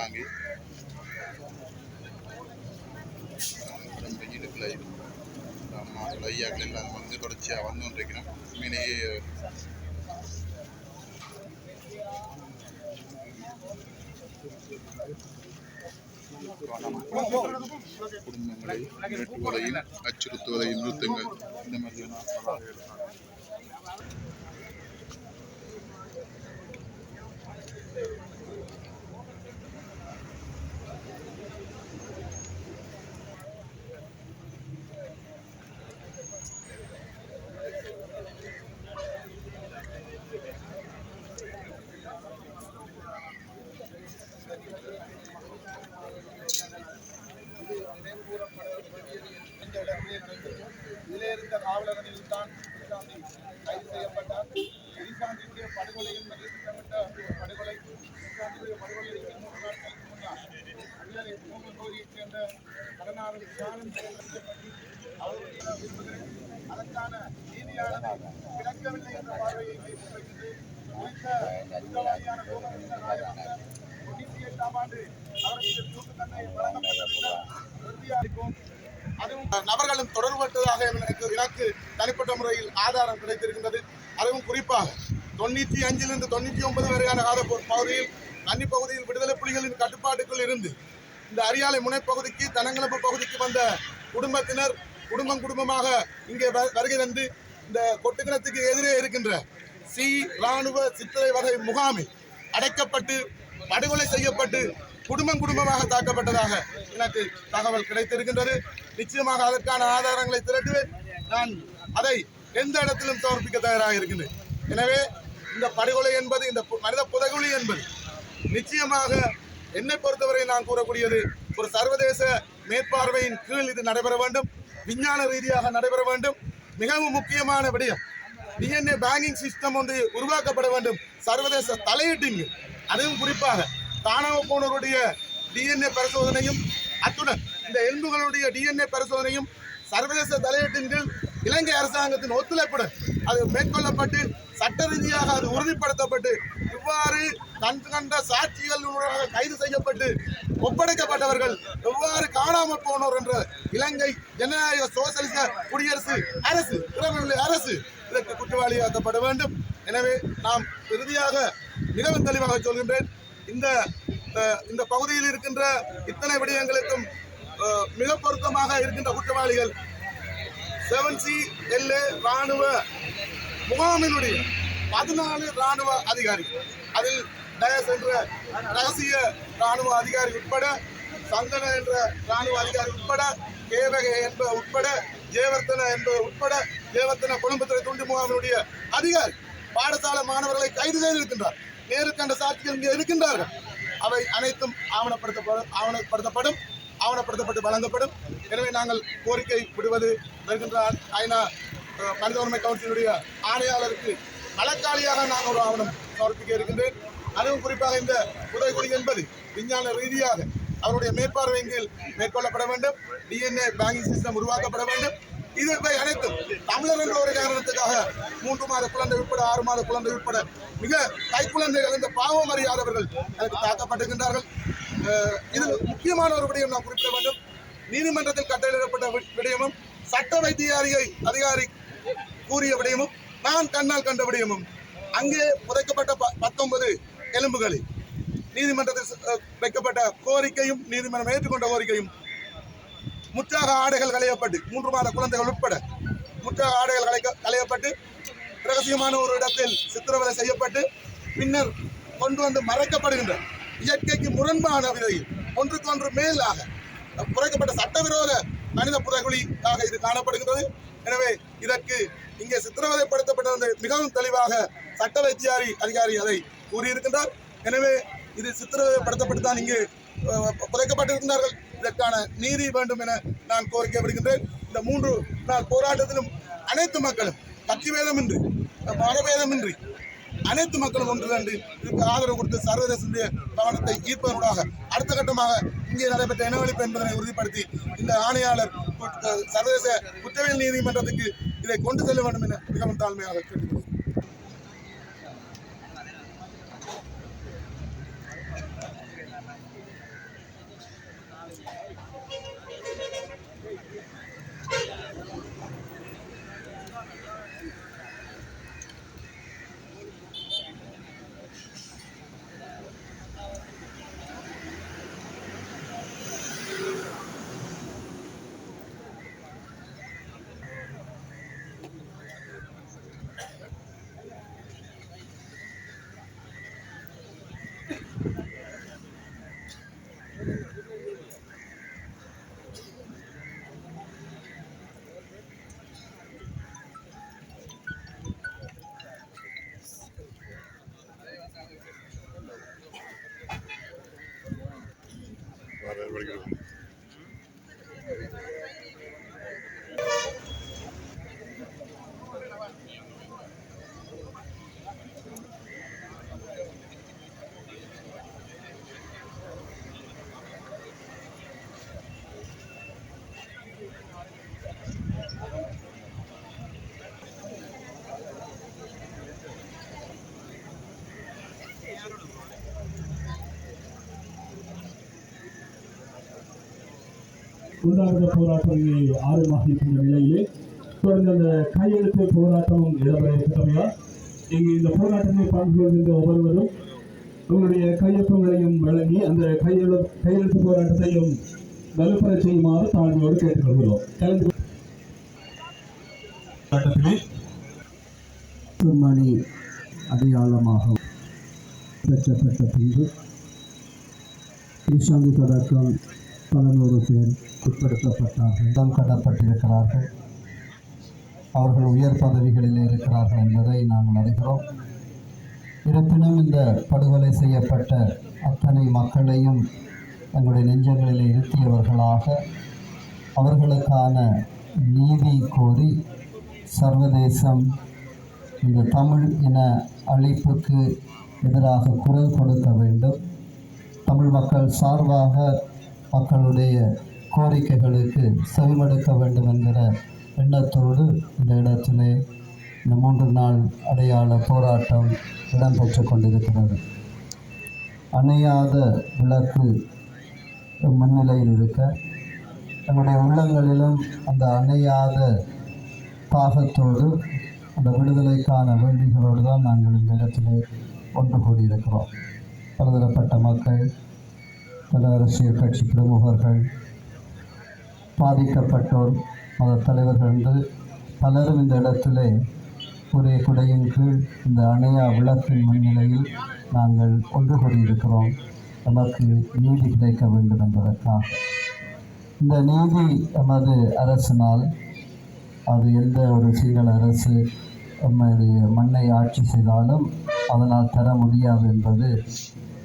பலகைகளை தாங்கி நம்ம இடுப்பில் அம்மாக்கள் ஐயாக்கள் எல்லாம் வந்து தொடர்ச்சியாக வந்து கொண்டிருக்கிறோம். உண்மையிலேயே குடும்பங்களை மிரட்டுவதையும் அச்சுறுத்துவதையும் நிறுத்துங்கள். இந்த மாதிரியான பலகைகளை தாங்கி. இந்த இடத்திலே நடந்தது. இதிலே இருந்த காவலர்களில் தான் கிருஷ்ணாந்தி கைது செய்யப்பட்டார் கிருஷ்ணாந்தியுடைய படுகொலையில் நிகழ்த்தப்பட்ட படுகொலை கிருஷ்ணாந்தியுடைய மூன்று நாட்களுக்கு முன்னால் சேர்ந்த கடனாளர் விசாரணை செய்யப்பட்டு விரும்புகிறேன் அதற்கான நீதியானது கிடைக்கவில்லை என்ற பார்வையை இங்கே குறித்த குற்றவாளியான ராஜபக்ச தொண்ணூற்றி எட்டாம் ஆண்டு அவருக்கு தூக்கு தண்டனை வழங்கப்பட்ட பின்னர் அதுவும் நபர்களும் தொடர்பட்டதாக எனக்கு எனக்கு தனிப்பட்ட முறையில் ஆதாரம் கிடைத்திருக்கின்றது. அதுவும் குறிப்பாக தொண்ணூற்றி அஞ்சிலிருந்து தொண்ணூற்றி ஒன்பது வரையான கால பகுதியில் கன்னி பகுதியில் விடுதலை புலிகளின் கட்டுப்பாட்டுக்குள் இருந்து இந்த அரியாலை முனைப்பகுதிக்கு தனங்களப்பு பகுதிக்கு வந்த குடும்பத்தினர் குடும்பம் குடும்பமாக இங்கே வ- வருகை தந்து இந்த கொட்டுக்கிணத்துக்கு எதிரே இருக்கின்ற சி ராணுவ சித்திரை வகை முகாமில் அடைக்கப்பட்டு படுகொலை செய்யப்பட்டு குடும்பம் குடும்பமாக தாக்கப்பட்டதாக எனக்கு தகவல் கிடைத்திருக்கின்றது. நிச்சயமாக அதற்கான ஆதாரங்களை திரட்டுவேன். நான் அதை எந்த இடத்திலும் சமர்ப்பிக்க தயாராக இருக்கின்றேன். எனவே இந்த படுகொலை என்பது இந்த பு- மனித புதகுலி என்பது நிச்சயமாக என்னை பொறுத்தவரை நான் கூறக்கூடியது ஒரு சர்வதேச மேற்பார்வையின் கீழ் இது நடைபெற வேண்டும். விஞ்ஞான ரீதியாக நடைபெற வேண்டும். மிகவும் முக்கியமான விடயம் டிஎன்ஏ பேங்கிங் சிஸ்டம் ஒன்று உருவாக்கப்பட வேண்டும். சர்வதேச தலையீட்டின் அதுவும் குறிப்பாக தானாக போனவருடைய டிஎன்ஏ பரிசோதனையும் அத்துடன் இந்த எலும்புகளுடைய டிஎன்ஏ பரிசோதனையும் சர்வதேச தலையீட்டின் கீழ் இலங்கை அரசாங்கத்தின் ஒத்துழைப்புடன் அது மேற்கொள்ளப்பட்டு சட்ட ரீதியாக அது உறுதிப்படுத்தப்பட்டு இவ்வாறு கண் கண்ட சாட்சிகள் கைது செய்யப்பட்டு ஒப்படைக்கப்பட்டவர்கள் எவ்வாறு காணாமல் போனோர் என்ற இலங்கை ஜனநாயக சோசலிச குடியரசு அரசு திறமையுள்ள அரசு இதற்கு குற்றவாளியாக்கப்பட வேண்டும். எனவே நாம் இறுதியாக மிகவும் தெளிவாக சொல்கின்றேன். இந்த இந்த பகுதியில் இருக்கின்ற இத்தனை விடயங்களுக்கும் மிக பொருத்தமாக இருக்கின்ற குற்றவாளிகள் செவன் சி எல்ஏ ராணுவ முகாமினுடைய பதினாலு ராணுவ அதிகாரிகள். அதில் டயஸ் என்ற ரகசிய ராணுவ அதிகாரி உட்பட சந்தன என்ற ராணுவ அதிகாரி உட்பட கேவகை என்ப உட்பட ஜெயவர்த்தன என்பது உட்பட ஜெயவர்த்தன குடும்பத்துறை துண்டு முகாமினுடைய அதிகாரி பாடசாலை மாணவர்களை கைது செய்திருக்கின்றார். நேரு கண்ட சாட்சிகள் இங்கே இருக்கின்றார்கள். அவை அனைத்தும் ஆவணப்படுத்தப்படும் ஆவணப்படுத்தப்படும். ஆவணப்படுத்தப்பட்டு வழங்கப்படும். எனவே நாங்கள் கோரிக்கை விடுவது வருகின்ற ஐநா மனித உரிமை கவுன்சிலுடைய ஆணையாளருக்கு வழக்காளியாக நான் ஒரு ஆவணம் சமர்ப்பிக்க இருக்கின்றேன். அதுவும் குறிப்பாக இந்த உதவிக்குடி என்பது விஞ்ஞான ரீதியாக அவருடைய மேற்பார்வையின் கீழ் மேற்கொள்ளப்பட வேண்டும். டிஎன்ஏ பேங்கிங் சிஸ்டம் உருவாக்கப்பட வேண்டும். இது இவை அனைத்தும் தமிழர் என்ற ஒரு காரணத்துக்காக மூன்று மாத குழந்தை உட்பட ஆறு மாத குழந்தை உட்பட மிக கைக்குழந்தைகள் இந்த பாவம் அறியாதவர்கள் எனக்கு தாக்கப்பட்டிருக்கின்றார்கள். இது இதில் முக்கியமான ஒரு விடயம் நான் குறிப்பிட வேண்டும். நீதிமன்றத்தில் கட்டளையிடப்பட்ட விடயமும் சட்ட வைத்தியாரியை அதிகாரி கூறிய விடயமும் நான் கண்ணால் கண்ட விடயமும். அங்கே புதைக்கப்பட்ட ப- பத்தொன்பது எலும்புகளில் நீதிமன்றத்தில் வைக்கப்பட்ட கோரிக்கையும் நீதிமன்றம் ஏற்றுக்கொண்ட கோரிக்கையும் முற்றாக ஆடைகள் களையப்பட்டு மூன்று மாத குழந்தைகள் உட்பட முற்றாக ஆடைகள் களைக்க களையப்பட்டு ரகசியமான ஒரு இடத்தில் சித்திரவதை செய்யப்பட்டு பின்னர் கொண்டு வந்து மறைக்கப்படுகின்ற இயற்கைக்கு முரண்பான விதையில் ஒன்றுக்கொன்று மேலாக குறைக்கப்பட்ட சட்டவிரோத மனித புதைகுழியாக இது காணப்படுகின்றது. எனவே இதற்கு இங்கே சித்திரவதைப்படுத்தப்பட்டது மிகவும் தெளிவாக சட்ட வைத்தியாரி அதிகாரி அதை கூறியிருக்கின்றார். எனவே இது சித்திரவதைப்படுத்தப்பட்டு தான் இங்கு அஹ், புதைக்கப்பட்டிருக்கிறார்கள் இதற்கான நீதி வேண்டும் என நான் கோரிக்கை விடுகின்றேன் இந்த மூன்று நாள் போராட்டத்திலும் அனைத்து மக்களும் கட்சி வேதமின்றி மதபேதமின்றி அனைத்து மக்களும் ஒன்று கண்டு இதுக்கு ஆதரவு கொடுத்து சர்வதேச கவனத்தை ஈர்ப்பதனூடாக அடுத்த கட்டமாக இங்கே நடைபெற்ற இனவழிப்பு என்பதனை உறுதிப்படுத்தி இந்த ஆணையாளர் சர்வதேச குற்றவியல் நீதிமன்றத்துக்கு இதை கொண்டு செல்ல வேண்டும் என மிகவும் தாழ்மையாக கேட்டுக்கொள்கிறேன். pretty good one. உண்ணாவிரத போராட்டம் ஆர்வமாக இருக்கின்ற நிலையிலே தொடர்ந்து அந்த கையெழுத்து போராட்டமும் இடம்பெற இருக்கிறதா இங்கு இந்த போராட்டத்தில் பங்கு கொள்கின்ற ஒவ்வொருவரும் உங்களுடைய கையொப்பங்களையும் வழங்கி அந்த கையெழு கையெழுத்து போராட்டத்தையும் வலுப்பெற செய்யுமாறு தாழ்மையோடு கேட்டுக்கொள்கிறோம். கலந்து மணி அடையாளமாக பெற்றப்பட்ட பின்பு ஈசாந்தி தொடக்கம் பல நூறு பேர் உட்படுத்தப்பட்டார்கள். இடம் கடப்பட்டிருக்கிறார்கள் அவர்கள் உயர் பதவிகளில் இருக்கிறார்கள் என்பதை நாங்கள் அறிகிறோம். இருப்பினும் இந்த படுகொலை செய்யப்பட்ட அத்தனை மக்களையும் எங்களுடைய நெஞ்சங்களில் இருத்தியவர்களாக அவர்களுக்கான நீதி கோரி சர்வதேசம் இந்த தமிழ் இன அழிப்புக்கு எதிராக குரல் கொடுக்க வேண்டும். தமிழ் மக்கள் சார்பாக மக்களுடைய கோரிக்கைகளுக்கு செவிமடுக்க வேண்டும் என்கிற எண்ணத்தோடு இந்த இடத்திலே இந்த மூன்று நாள் அடையாள போராட்டம் இடம்பெற்று கொண்டிருக்கிறது. அணையாத விளக்கு முன்னிலையில் இருக்க நம்முடைய உள்ளங்களிலும் அந்த அணையாத பாகத்தோடு அந்த விடுதலைக்கான வேண்டிகளோடு தான் நாங்கள் இந்த இடத்திலே ஒன்று கூடியிருக்கிறோம். பலதரப்பட்ட மக்கள் பல அரசியல் கட்சி பிரமுகர்கள் பாதிக்கப்பட்டோர் மத தலைவர்கள் என்று பலரும் இந்த இடத்திலே ஒரே குடையின் கீழ் இந்த அணையா விளக்கின் முன்னிலையில் நாங்கள் ஒன்று கூடியிருக்கிறோம். நமக்கு நீதி கிடைக்க வேண்டும் என்பதற்காக. இந்த நீதி எமது அரசினால் அது எந்த ஒரு சிங்கள அரசு நம்முடைய மண்ணை ஆட்சி செய்தாலும் அதனால் தர முடியாது என்பது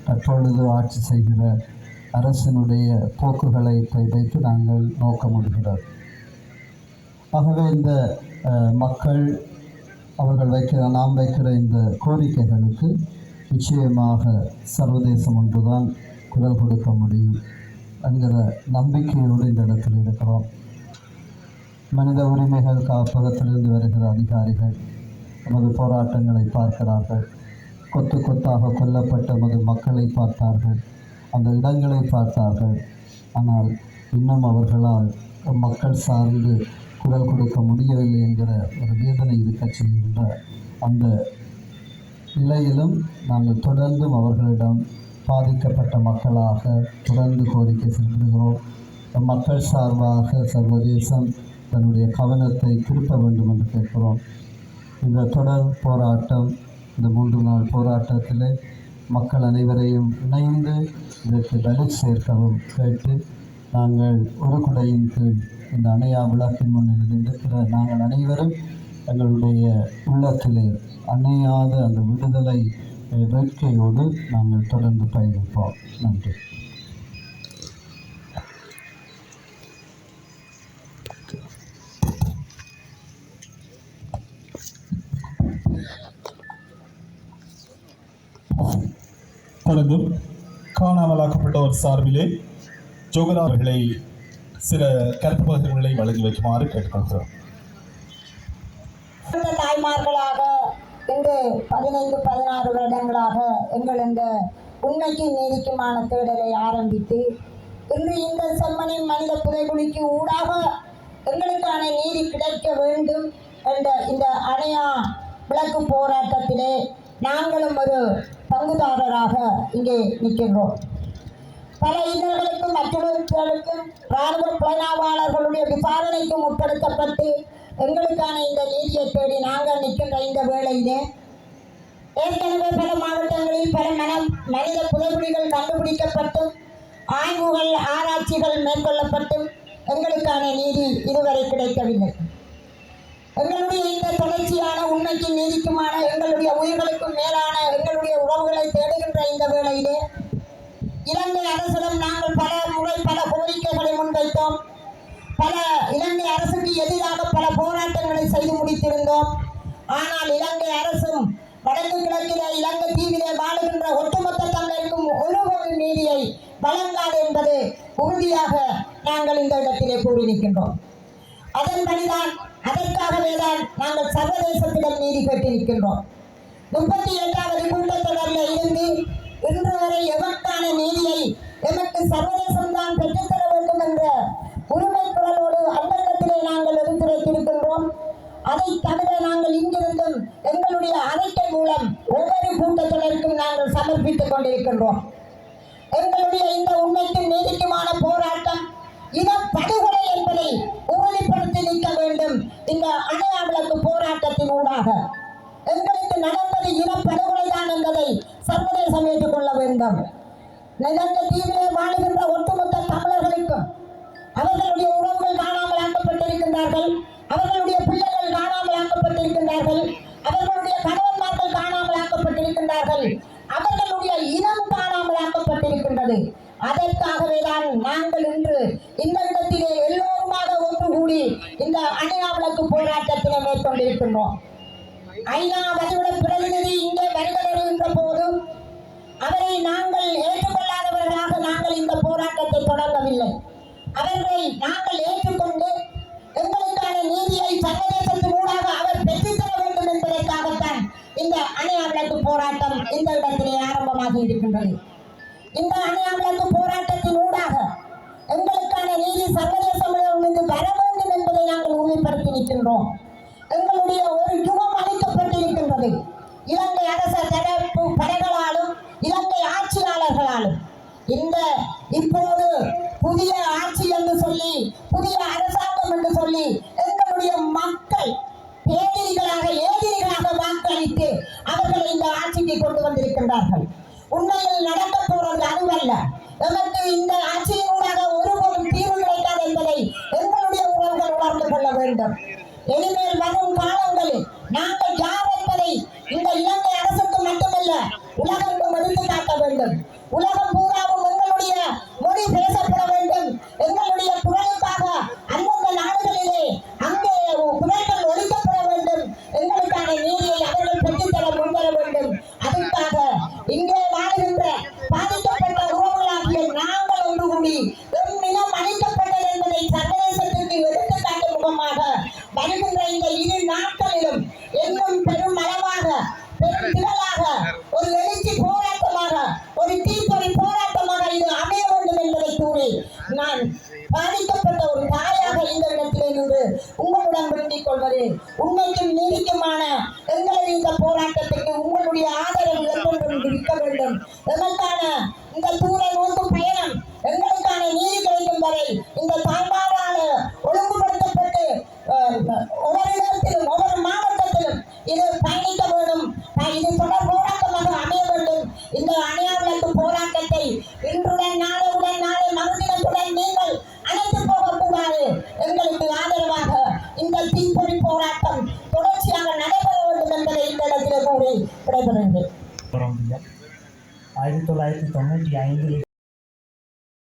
தற்பொழுது ஆட்சி செய்கிற அரசினுடைய போக்குகளை வைத்து நாங்கள் நோக்க முடிகிறது ஆகவே இந்த மக்கள் அவர்கள் வைக்கிற நாம் வைக்கிற இந்த கோரிக்கைகளுக்கு நிச்சயமாக சர்வதேசம் ஒன்றுதான் குரல் கொடுக்க முடியும் என்கிற நம்பிக்கையோடு இந்த இடத்தில் இருக்கிறோம். மனித உரிமைகள் காப்பகத்திலிருந்து வருகிற அதிகாரிகள் நமது போராட்டங்களை பார்க்கிறார்கள். கொத்து கொத்தாக கொல்லப்பட்ட நமது மக்களை பார்த்தார்கள். அந்த இடங்களை பார்த்தார்கள். ஆனால் இன்னும் அவர்களால் மக்கள் சார்ந்து குரல் கொடுக்க முடியவில்லை என்கிற ஒரு வேதனை இருக்கச் செய்கின்ற அந்த நிலையிலும் நாங்கள் தொடர்ந்தும் அவர்களிடம் பாதிக்கப்பட்ட மக்களாக தொடர்ந்து கோரிக்கை செலுத்துகிறோம். மக்கள் சார்பாக சர்வதேசம் தன்னுடைய கவனத்தை திருப்ப வேண்டும் என்று கேட்கிறோம். இந்த தொடர் போராட்டம் இந்த மூன்று நாள் போராட்டத்தில் மக்கள் அனைவரையும் இணைந்து இதற்கு வலு சேர்க்கவும் கேட்டு நாங்கள் ஒரு குடையின் கீழ் இந்த அணையா விளக்கின் முன்னில் இருக்கிற நாங்கள் அனைவரும் எங்களுடைய உள்ளத்திலே அணையாத அந்த விடுதலை வேட்கையோடு நாங்கள் தொடர்ந்து பயணிப்போம். நன்றி. தொடர்ந்தும் காணாமலாக்கப்பட்டவர் சார்பிலே ஜோகராவர்களை சில கருத்து பகிர்வுகளை வழங்கி வைக்குமாறு கேட்டுக்கொள்கிறோம். தாய்மார்களாக இன்று பதினைந்து பதினாறு வருடங்களாக எங்கள் இந்த உண்மைக்கு நீதிக்குமான தேடலை ஆரம்பித்து இன்று இந்த செம்மனின் மனித புதைகுழிக்கு ஊடாக எங்களுக்கான நீதி கிடைக்க வேண்டும் என்ற இந்த அணையா விளக்கு போராட்டத்திலே நாங்களும் ஒரு பங்குதாரராக இங்கே நிற்கின்றோம். பல இன்னல்களுக்கும் அச்சுறுத்தலுக்கும் ராணுவ புலனாவாளர்களுடைய விசாரணைக்கும் உட்படுத்தப்பட்டு எங்களுக்கான இந்த நீதியை தேடி நாங்கள் நிற்கின்ற இந்த வேளையிலே ஏற்கனவே பல மாவட்டங்களில் பல மன மனித புதைகுழிகள் கண்டுபிடிக்கப்பட்டும் ஆய்வுகள் ஆராய்ச்சிகள் மேற்கொள்ளப்பட்டும் எங்களுக்கான நீதி இதுவரை கிடைக்கவில்லை. எங்களுடைய இந்த தொடர்ச்சியான உண்மைக்கு நீதிக்குமான எங்களுடைய உயிர்களுக்கும் மேலான எங்களுடைய உறவுகளை தேடுகின்ற இந்த வேளையிலே இலங்கை அரசிடம் நாங்கள் பல முறை பல கோரிக்கைகளை முன்வைத்தோம். பல இலங்கை அரசுக்கு எதிராக பல போராட்டங்களை செய்து முடித்திருந்தோம். ஆனால் இலங்கை அரசும் வடக்கு கிழக்கிலே இலங்கை தீவிலே வாழுகின்ற ஒட்டுமொத்த தமிழருக்கும் ஒரு ஒரு நீதியை வழங்காது என்பது உறுதியாக நாங்கள் இந்த இடத்திலே கூறி நிற்கின்றோம். அதன்படிதான் அதற்காகவே தான் நாங்கள் சர்வதேசத்திடம் நீதி கேட்டு நிற்கின்றோம். முப்பத்தி எட்டாவது கூட்டத்தொடரில் இருந்து இன்று வரை எமக்கான நீதியை எமக்கு சர்வதேசம் தான் பெற்றுத்தர வேண்டும் என்ற உரிமை குரலோடு அந்தகத்திலே நாங்கள் எடுத்துரைத்திருக்கின்றோம். அதை தவிர நாங்கள் இங்கிருந்தும் எங்களுடைய அறிக்கை மூலம் ஒவ்வொரு கூட்டத்தொடருக்கும் நாங்கள் சமர்ப்பித்துக் கொண்டிருக்கின்றோம். எங்களுடைய இந்த உண்மைக்கும் நீதிக்குமான போராட்டம் இன படுகொலை என்பதை உறுதிப்படுத்தி நிற்க வேண்டும் இந்த அணையா விளக்கு போராட்டத்தின் ஊடாக. எங்களுக்கு நடப்பது இனப்படுகொலை தான் என்பதை சர்வதேசம் ஏற்றுக்கொள்ள வேண்டும். நிலந்த தீவிலே வாழுகின்ற ஒட்டுமொத்த தமிழர்களுக்கும் அவர்களுடைய உறவுகள் காணாமல் ஆக்கப்பட்டிருக்கின்றார்கள். அவர்களுடைய பிள்ளைகள் காணாமல் ஆக்கப்பட்டிருக்கின்றார்கள். அவர்களுடைய கணவன்மார்கள் காணாமல் ஆக்கப்பட்டிருக்கின்றார்கள். அவர்களுடைய இனம் காணாமல் ஆக்கப்பட்டிருக்கின்றது. அதற்காகவே தான் நாங்கள் இன்று இந்த இடத்தில் கூடி இந்த அணையா விளக்கு போராட்டத்தினை மேற்கொண்டிருக்கின்றோம். ஐநா வதிவிட பிரதிநிதி இங்கே வருகை வரும் நாங்கள் யார் என்பதை இந்த இலங்கை அரசுக்கு மட்டுமல்ல உலகெங்கும் எடுத்து காட்ட வேண்டும். உலகம் பூராவும் எங்களுடைய மொழி பேசப்பட வேண்டும். எங்களுடைய குரலுக்காக அந்தந்த நாடுகளிலே அங்கே குரல்கள் ஒழிக்கப்பட வேண்டும். எங்களுக்கான நீதியை அவர்கள் பெற்றுத்தர முன்வர வேண்டும். அதற்காக இங்கே வாழ்கின்ற பாதிக்கப்பட்ட உறவுகளாகிய நாங்கள் ஒன்று கூடி எம் நிலம் அளிக்கப்பட்டது என்பதை சர்வதேசத்திற்கு எடுத்துக்காட்டும் முகமாக வருகின்ற இந்த இரு நாட்கள் இன்னும் பெரும்